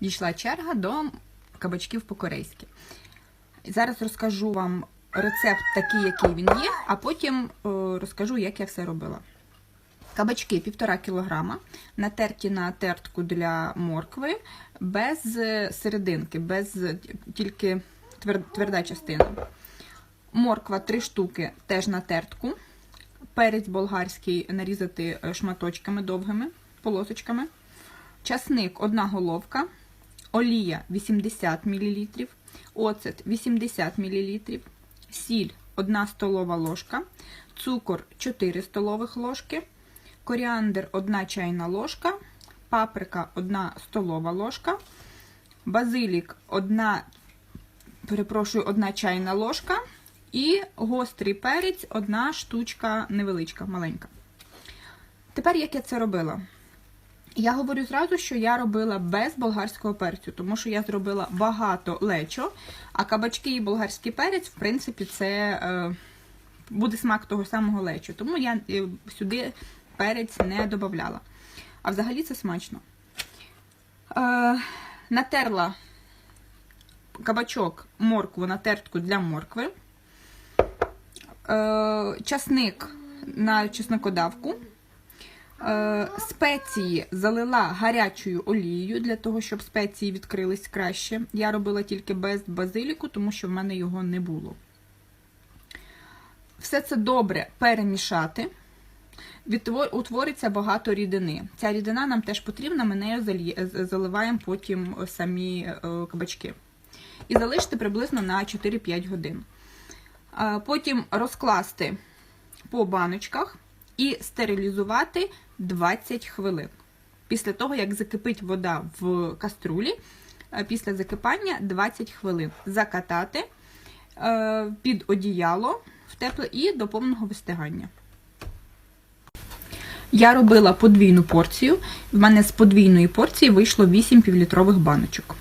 дійшла черга до кабачків по-корейськи. Зараз розкажу вам рецепт такий, який він є, а потім е, розкажу, як я все робила. Кабачки 1,5 кг, натерті на тертку для моркви, без е, серединки, без е, тільки тверда частина. Морква 3 штуки теж на тертку. Перець болгарський нарізати шматочками довгими, полосочками. Часник 1 головка. Олія 80 мл. Оцет 80 мл. Сіль 1 столова ложка. Цукор 4 столових ложки. Коріандр 1 чайна ложка. Паприка 1 столова ложка. Базилік 1, перепрошую, 1 чайна ложка. І гострий перець, одна штучка невеличка, маленька. Тепер як я це робила? Я говорю зразу, що я робила без болгарського перцю, тому що я зробила багато лечо, а кабачки і болгарський перець, в принципі, це е, буде смак того самого лечо. Тому я е, сюди перець не додавала. А взагалі це смачно. Е, натерла кабачок, моркву на тертку для моркви е, часник на чеснокодавку. Е, спеції залила гарячою олією для того, щоб спеції відкрились краще. Я робила тільки без базиліку, тому що в мене його не було. Все це добре перемішати. Утвориться багато рідини. Ця рідина нам теж потрібна, ми нею заливаємо потім самі е, кабачки. І залишити приблизно на 4-5 годин. Е, Потім розкласти по баночках і стерилізувати 20 хвилин. Після того, як закипить вода в каструлі, е, після закипання 20 хвилин. Закатати е, під одіяло в тепле і до повного вистигання. Я робила подвійну порцію. В мене з подвійної порції вийшло 8 півлітрових баночок.